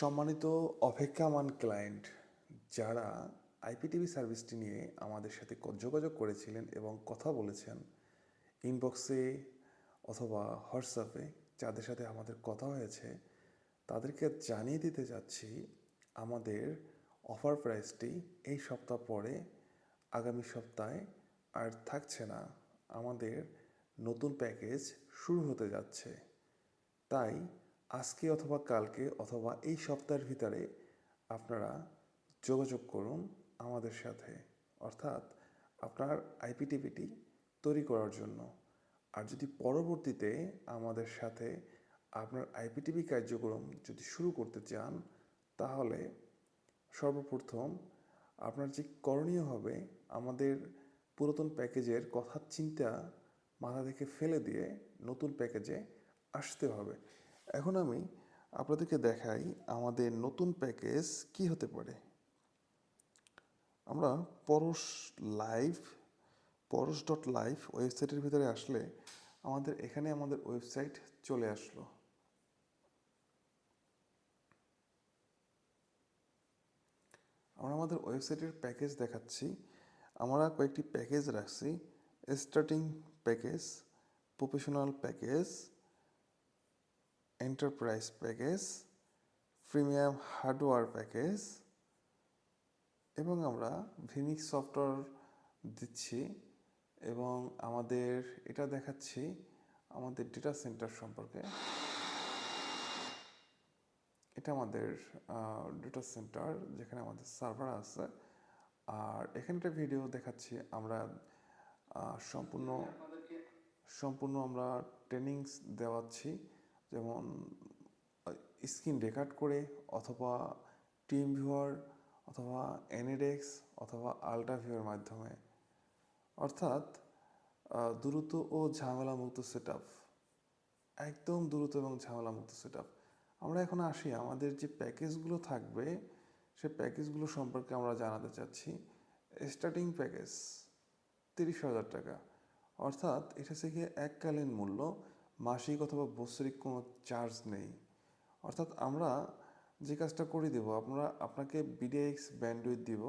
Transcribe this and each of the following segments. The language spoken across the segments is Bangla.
সম্মানিত অপেক্ষামান ক্লায়েন্ট যারা আইপিটিভি সার্ভিসটি নিয়ে আমাদের সাথে যোগাযোগ করেছিলেন এবং কথা বলেছেন ইনবক্সে অথবা হোয়াটসঅ্যাপে যাদের সাথে আমাদের কথা হয়েছে, তাদেরকে জানিয়ে দিতে যাচ্ছি আমাদের অফার প্রাইসটি এই সপ্তাহ পরে, আগামী সপ্তাহে আর থাকছে না। আমাদের নতুন প্যাকেজ শুরু হতে যাচ্ছে। তাই আজকে অথবা কালকে অথবা এই সপ্তাহের ভিতরে আপনারা যোগাযোগ করুন আমাদের সাথে। অর্থাৎ আপনার আইপিটিভিটি তৈরি করার জন্য। আর যদি পরবর্তীতে আমাদের সাথে আপনার আইপিটিভি কার্যক্রম যদি শুরু করতে চান, তাহলে সর্বপ্রথম আপনার যে করণীয় হবে, আমাদের পুরাতন প্যাকেজের কথা চিন্তা মাথা থেকে ফেলে দিয়ে নতুন প্যাকেজে আসতে হবে। এখন আমি আপনাদেরকে দেখাই আমাদের নতুন প্যাকেজ কি হতে পারে। আমরা Porosh live, Porosh dot live ওয়েবসাইটের ভিতরে আসলে আমাদের এখানে আমাদের ওয়েবসাইট চলে আসলো। আমরা আমাদের ওয়েবসাইটের প্যাকেজ দেখাচ্ছি। আমরা কয়েকটি প্যাকেজ রাখছি। Starting package, professional package enterprise package premium hardware package এবং আমরা ভিমিক্স সফটওয়্যার দিচ্ছি এবং আমাদের এটা দেখাচ্ছি আমাদের ডেটা সেন্টার সম্পর্কে। এটা আমাদের ডেটা সেন্টার যেখানে আমাদের সার্ভার আছে। আর এখানে একটা ভিডিও দেখাচ্ছি আমরা সম্পূর্ণ সম্পূর্ণ আমরা ট্রেনিংস দেওয়াচ্ছি। যেমন স্ক্রিন রেকর্ড করে অথবা টিম ভিউয়ার অথবা এনএডেক্স অথবা আল্ট্রা ভিউয়ের মাধ্যমে। অর্থাৎ দ্রুত ও ঝামেলামুক্ত সেট আপ একদম দ্রুত এবং ঝামেলামুক্ত সেট আপ আমরা এখন আসি, আমাদের যে প্যাকেজগুলো থাকবে, সে প্যাকেজগুলো সম্পর্কে আমরা জানাতে চাচ্ছি। স্টার্টিং প্যাকেজ তিরিশ হাজার টাকা। অর্থাৎ, এটা থেকে এককালীন মূল্য মাসিক অথবা বৎসরিক কোনো চার্জ নেই। অর্থাৎ আমরা যে কাজটা করে দেব আমরা আপনাকে বিডিএক্স ব্যান্ডউইথ দিব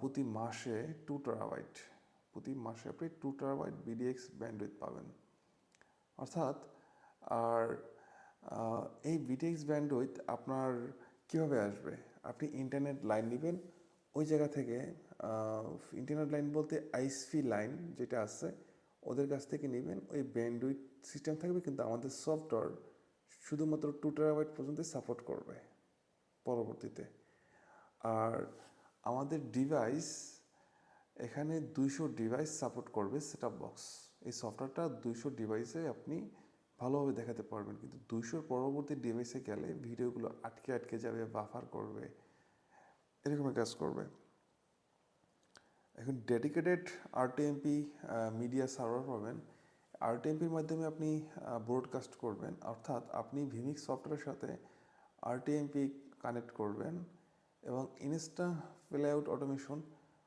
প্রতি মাসে টু টেরাবাইট প্রতি মাসে আপনি টু টেরাবাইট বিডিএক্স ব্যান্ডউইথ পাবেন। অর্থাৎ, আর এই বিটিএক্স ব্যান্ডউইথ আপনার কীভাবে আসবে? আপনি ইন্টারনেট লাইন নেবেন, ওই জায়গা থেকে ইন্টারনেট লাইন বলতে আইসপি লাইন যেটা আছে, ওদের কাছ থেকে নেবেন ওই ব্যান্ডউইথ সিস্টেম থাকবে কিন্তু আমাদের সফটওয়্যার শুধুমাত্র টু টেরাবাইট পর্যন্ত সাপোর্ট করবে পরবর্তীতে। আর আমাদের ডিভাইস এখানে দুইশো ডিভাইস সাপোর্ট করবে সেট বক্স এই সফটওয়্যারটা দুইশো ডিভাইসে আপনি ভালোভাবে দেখাতে পারবেন। কিন্তু দুইশোর পরবর্তী ডিভাইসে গেলে ভিডিওগুলো আটকে আটকে যাবে বাফার করবে, এরকম কাজ করবে। এখন ডেডিকেটেড আরটিএমপি মিডিয়া সার্ভার পাবেন। আরটিএমপির মাধ্যমে আপনি ব্রডকাস্ট করবেন। অর্থাৎ আপনি ভিমিক্স সফটওয়্যারের সাথে আরটিএমপি কানেক্ট করবেন এবং ইনস্টা ফিল-আউট অটোমেশন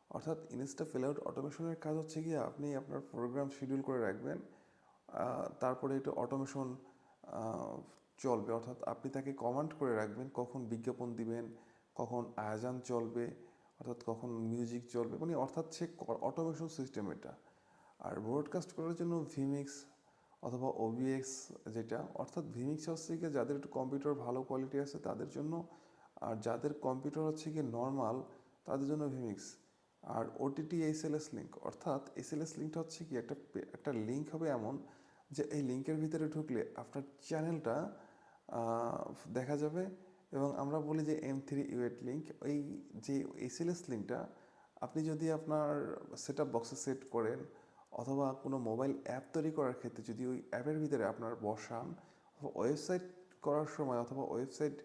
অর্থাৎ ইনস্টা ফিল-আউট অটোমেশনের কাজ হচ্ছে গিয়ে আপনি আপনার প্রোগ্রাম শিডিউল করে রাখবেন তারপরে এটা অটোমেশন চলবে। অর্থাৎ আপনি তাকে কমান্ড করে রাখবেন, কখন বিজ্ঞাপন দিবেন, কখন আয়োজন চলবে, অর্থাৎ কখন মিউজিক চলবে। মানে অর্থাৎ সে অটোমেশন সিস্টেম এটা। আর ব্রডকাস্ট করার জন্য ভিমিক্স অথবা ওবিএক্স যেটা, অর্থাৎ ভিমিক্স হচ্ছে কি যাদের একটু কম্পিউটার ভালো কোয়ালিটি আছে তাদের জন্য, আর যাদের কম্পিউটার হচ্ছে কি নর্মাল তাদের জন্য ভিমিক্স আর ওটিটি এসএলএস লিঙ্ক অর্থাৎ এসএলএস লিঙ্কটা হচ্ছে কি একটা একটা লিঙ্ক হবে এমন যে এই লিঙ্কের ভিতরে ঢুকলে আপনার চ্যানেলটা দেখা যাবে এবং আমরা বলি যে এম থ্রি ইউএট লিঙ্ক ওই যে এসএলএস লিঙ্কটা আপনি যদি আপনার সেট আপ বক্সে সেট করেন অথবা কোনো মোবাইল অ্যাপ তৈরি করার ক্ষেত্রে যদি ওই অ্যাপের ভিতরে আপনার বসান ওয়েবসাইট করার সময় অথবা ওয়েবসাইট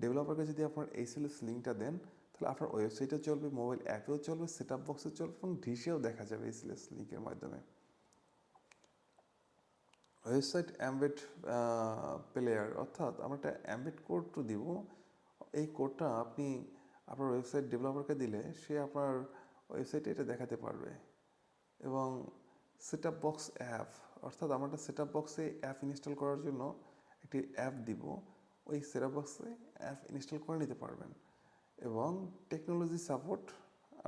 ডেভেলপারকে যদি আপনার এসএলএস লিঙ্কটা দেন, তাহলে আপনার ওয়েবসাইটে চলবে, মোবাইল অ্যাপেও চলবে সেট আপ বক্সে চলবে এবং ডিশেও দেখা যাবে এসএলএস লিঙ্কের মাধ্যমে। ওয়েবসাইট অ্যাম্বেড প্লেয়ার, অর্থাৎ আমরা একটা অ্যাম্বেড কোড তো দিব, এই কোডটা আপনি আপনার ওয়েবসাইট ডেভেলপারকে দিলে সে আপনার ওয়েবসাইটে এটা দেখাতে পারবে। এবং সেট আপ বক্স অ্যাপ অর্থাৎ আমরা একটা সেট আপ বক্সে অ্যাপ ইনস্টল করার জন্য একটি অ্যাপ দিব। ওই সেট আপ বক্সে অ্যাপ ইনস্টল করে নিতে পারবেন। এবং টেকনোলজি সাপোর্ট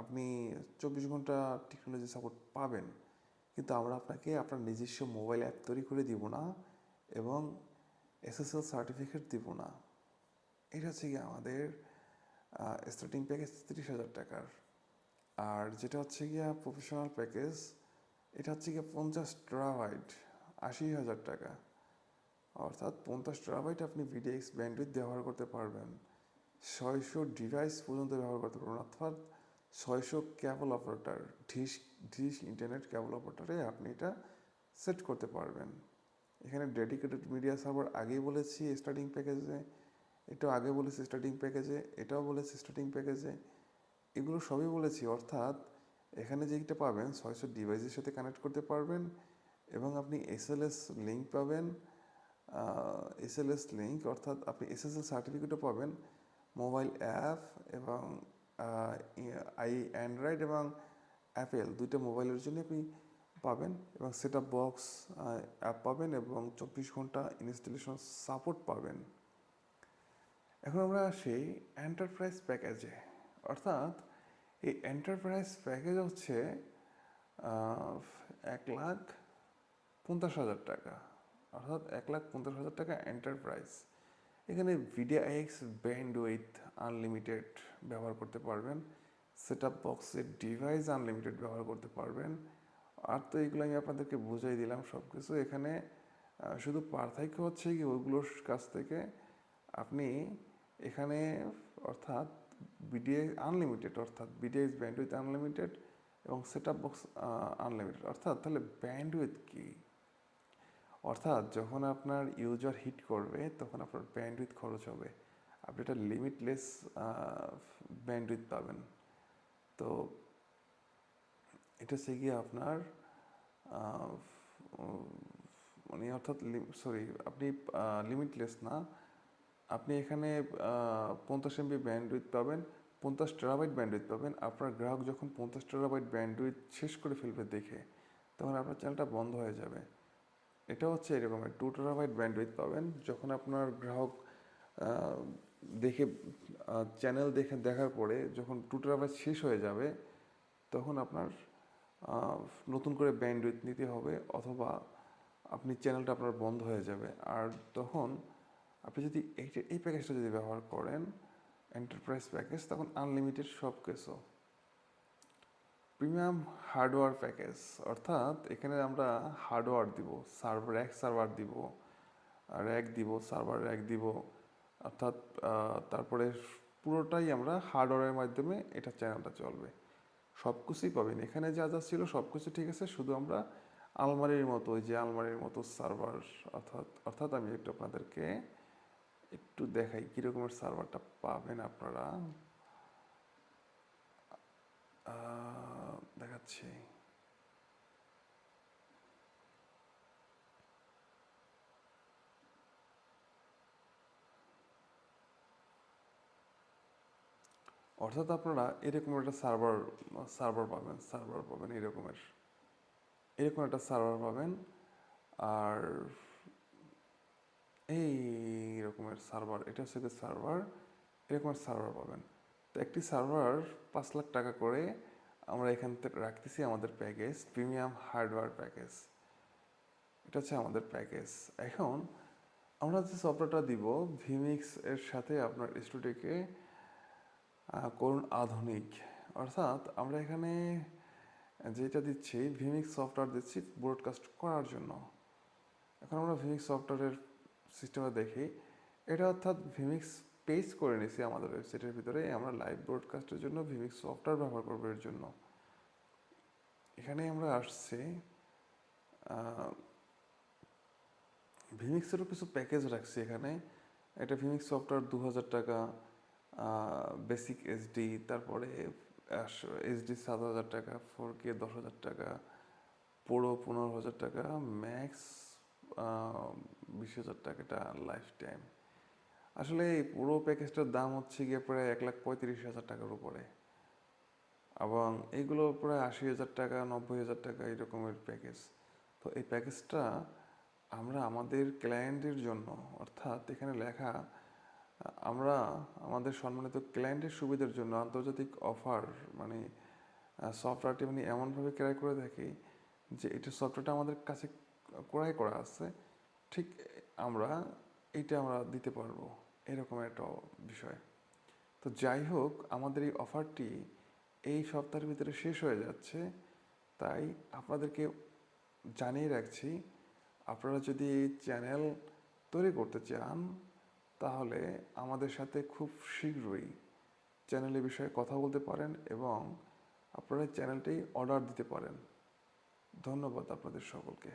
আপনি চব্বিশ ঘণ্টা টেকনোলজি সাপোর্ট পাবেন। কিন্তু আমরা আপনাকে আপনার নিজস্ব মোবাইল অ্যাপ তৈরি করে দিব না এবং এসএসএল সার্টিফিকেট দিব না। এটা হচ্ছে কি আমাদের স্টার্টিং প্যাকেজ তিরিশ হাজার টাকার। আর যেটা হচ্ছে গিয়া প্রফেশনাল প্যাকেজ এটা হচ্ছে গিয়ে পঞ্চাশ ট্রাবাইট আশি হাজার টাকা। অর্থাৎ পঞ্চাশ ট্রাবাইট আপনি ভিডিএক্স ব্যান্ডউইথ ব্যবহার করতে পারবেন। ছয়শো ডিভাইস পর্যন্ত ব্যবহার করতে পারবেন। অর্থাৎ ছয়শো cable operator dish dish internet cable অপারেটরে আপনি এটা সেট করতে পারবেন। এখানে ডেডিকেটেড মিডিয়া সার্ভার আগেই বলেছি স্টার্টিং প্যাকেজে এটাও আগে বলেছি স্টার্টিং প্যাকেজে এটাও বলেছি স্টার্টিং প্যাকেজে এগুলো সবই বলেছি। অর্থাৎ এখানে যেটা পাবেন, ছয়শো ডিভাইসের সাথে কানেক্ট করতে পারবেন এবং আপনি এসএলএস লিঙ্ক পাবেন। এসএলএস লিঙ্ক অর্থাৎ আপনি এসএসএল সার্টিফিকেটও পাবেন মোবাইল অ্যাপ এবং আই অ্যান্ড্রয়েড এবং অ্যাপেল দুইটা মোবাইলের জন্য আপনি পাবেন এবং সেট আপ বক্স অ্যাপ পাবেন এবং চব্বিশ ঘণ্টা ইনস্টলেশন সাপোর্ট পাবেন। এখন আমরা আসি এন্টারপ্রাইজ প্যাকেজে অর্থাৎ এই এন্টারপ্রাইজ প্যাকেজ হচ্ছে এক লাখ পঞ্চাশ হাজার টাকা। অর্থাৎ এক লাখ পঞ্চাশ হাজার টাকা এন্টারপ্রাইজ এখানে video X bandwidth unlimited ব্যবহার করতে পারবেন। সেট আপ বক্সের ডিভাইস আনলিমিটেড ব্যবহার করতে পারবেন। আর তো এগুলো আমি আপনাদেরকে বুঝাই দিলাম সব কিছু এখানে শুধু পার্থক্য হচ্ছে কি ওইগুলোর কাছ থেকে আপনি এখানে, অর্থাৎ বিডিএ আনলিমিটেড অর্থাৎ বিডিএস ব্যান্ডউইথ আনলিমিটেড এবং সেট আপ বক্স আনলিমিটেড অর্থাৎ তাহলে ব্যান্ডউইথ কি? অর্থাৎ যখন আপনার ইউজার হিট করবে, তখন আপনার ব্যান্ডউইথ খরচ হবে। আপনি একটা লিমিটলেস ব্যান্ডউইথ পাবেন। তো এটা হচ্ছে গিয়ে আপনার মানে অর্থাৎ সরি আপনি লিমিটলেস না আপনি এখানে পঞ্চাশ এমবি ব্যান্ডউইথ পাবেন, পঞ্চাশ টেরাবাইট ব্যান্ডউইথ পাবেন। আপনার গ্রাহক যখন পঞ্চাশ টেরাবাইট ব্যান্ডউইথ শেষ করে ফেলবে দেখে, তখন আপনার চ্যানেলটা বন্ধ হয়ে যাবে। এটা হচ্ছে এরকমের টু টেরাবাইট ব্যান্ডউইথ পাবেন। যখন আপনার গ্রাহক দেখে চ্যানেল দেখে, দেখার পরে যখন টু টেরাবাইট শেষ হয়ে যাবে, তখন আপনার নতুন করে ব্যান্ডউইথ নিতে হবে অথবা আপনি চ্যানেলটা আপনার বন্ধ হয়ে যাবে। আর তখন আপনি যদি এই প্যাকেজটা যদি ব্যবহার করেন এন্টারপ্রাইজ প্যাকেজ তখন আনলিমিটেড সব কিছু প্রিমিয়াম হার্ডওয়্যার প্যাকেজ অর্থাৎ এখানে আমরা হার্ডওয়্যার দিব সার্ভার র্যাক সার্ভার দিব র্যাক দিব সার্ভার র্যাক দিব, অর্থাৎ তারপরে পুরোটাই আমরা হার্ডওয়্যারের মাধ্যমে এটা চ্যানেলটা চলবে। সব কিছুই পাবেন। এখানে যা যা ছিল সব কিছু ঠিক আছে, শুধু আমরা আলমারির মতো, ওই যে আলমারির মতো সার্ভার অর্থাৎ অর্থাৎ আমি একটু আপনাদেরকে একটু দেখাই কীরকমের সার্ভারটা পাবেন আপনারা। দেখাচ্ছি। অর্থাৎ আপনারা এরকম একটা সার্ভার সার্ভার পাবেন সার্ভার পাবেন এরকমের। এরকম একটা সার্ভার পাবেন। আর এই রকমের সার্ভার এটা হচ্ছে যে সার্ভার এরকমের সার্ভার পাবেন। তো একটি সার্ভার পাঁচ লাখ টাকা করে আমরা এখান থেকে রাখতেছি আমাদের প্যাকেজ প্রিমিয়াম হার্ডওয়্যার প্যাকেজ এটা হচ্ছে আমাদের প্যাকেজ এখন আমরা যে সফটওয়্যারটা দিব ভিমিক্স এর সাথে আপনার স্টুডিওকে করুন আধুনিক। অর্থাৎ আমরা এখানে যেটা দিচ্ছি ভিমিক্স সফটওয়্যার দিচ্ছি ব্রডকাস্ট করার জন্য। এখন আমরা ভিমিক্স সফটওয়্যারের সিস্টেমে দেখি। এটা অর্থাৎ ভিমিক্স পেজ করে নিছি আমাদের ওয়েবসাইটের ভিতরে। আমরা লাইভ ব্রডকাস্টের জন্য ভিমিক্স সফটওয়্যার ব্যবহার করব এর জন্য। এখানে আমরা আসছি ভিমিক্সেরও কিছু প্যাকেজ রাখছি এখানে। এটা ভিমিক্স সফটওয়্যার দু হাজার টাকা বেসিক এসডি তারপরে এইচডি সাত হাজার টাকা ফোর কে দশ হাজার টাকা পুরো পনেরো হাজার টাকা ম্যাক্স বিশ হাজার টাকাটা লাইফ টাইম আসলে এই পুরো প্যাকেজটার দাম হচ্ছে গিয়ে প্রায় এক লাখ পঁয়ত্রিশ হাজার টাকার উপরে। এবং এইগুলো প্রায় আশি হাজার টাকা, নব্বই হাজার টাকা এরকমের প্যাকেজ তো এই প্যাকেজটা আমরা আমাদের ক্লায়েন্টের জন্য, অর্থাৎ এখানে লেখা, আমরা আমাদের সম্মানিত ক্লায়েন্টের সুবিধার জন্য আন্তর্জাতিক অফার মানে সফটওয়্যারটি মানে এমনভাবে ক্রয় করে থাকি যে, এটা সফটওয়্যারটা আমাদের কাছে ক্রয় করা আছে, ঠিক আমরা এটা আমরা দিতে পারব, এরকম একটা বিষয়। তো যাই হোক, আমাদের এই অফারটি এই সপ্তাহের ভিতরে শেষ হয়ে যাচ্ছে, তাই আপনাদেরকে জানিয়ে রাখছি, আপনারা যদি চ্যানেল তৈরি করতে চান, তাহলে আমাদের সাথে খুব শীঘ্রই চ্যানেলের বিষয়ে কথা বলতে পারেন এবং আপনারা চ্যানেলটি অর্ডার দিতে পারেন। ধন্যবাদ আপনাদের সকলকে।